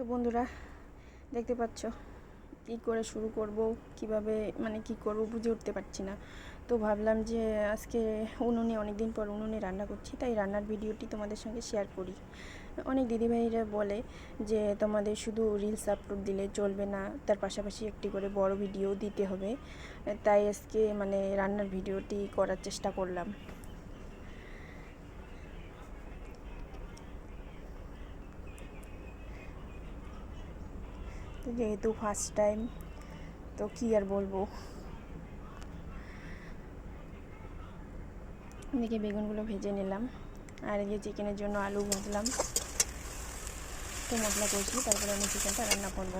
তো বন্ধুরা, দেখতে পাচ্ছ কী করে শুরু করব, কীভাবে মানে কি করব বুঝে উঠতে পারছি না। তো ভাবলাম যে আজকে উনুনে অনেক দিন পর উনুনে রান্না করছি, তাই রান্নার ভিডিওটি তোমাদের সঙ্গে শেয়ার করি। অনেক দিদিভাইরা বলে যে তোমাদের শুধু রিলস আপলোড দিলে চলবে না, তার পাশাপাশি একটি করে বড় ভিডিও দিতে হবে। তাই আজকে মানে রান্নার ভিডিওটি করার চেষ্টা করলাম। যেহেতু ফার্স্ট টাইম তো কী আর বলব? এদিকে বেগুনগুলো ভেজে নিলাম, আর এদিকে চিকেনের জন্য আলু ভাজলাম। তো মশলা করছি তারপরে আমি চিকেনটা রান্না করব।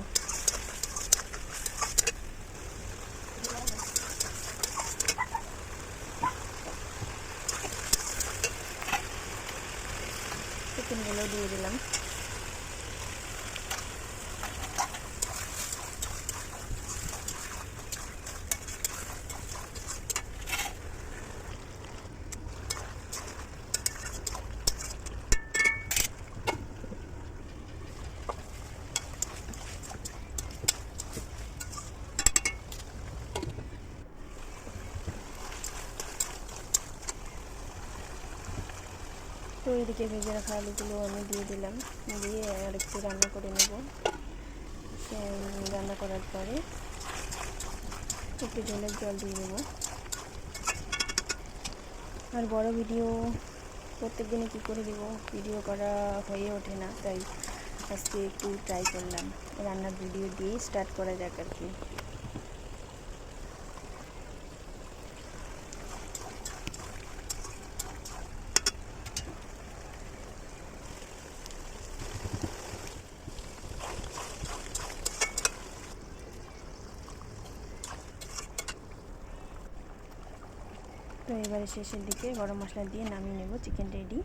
চিকেনগুলো দিয়ে দিলাম। তো এদিকে ভেজে রাখা আলুগুলো আমি দিয়ে দিলাম। দিয়ে আর একটু রান্না করে নেব। রান্না করার পরে একটু জলের জল দিয়ে দেবো। আর বড় ভিডিও প্রত্যেক দিনে কী করে দেবো? ভিডিও করা হয়ে ওঠে না, তাই আজকে একটু ট্রাই করলাম। রান্নার ভিডিও দিয়ে স্টার্ট করা যাক আর কি। তো এবারে শেষের দিকে গরম মশলা দিয়ে নামিয়ে নেব চিকেন রেডি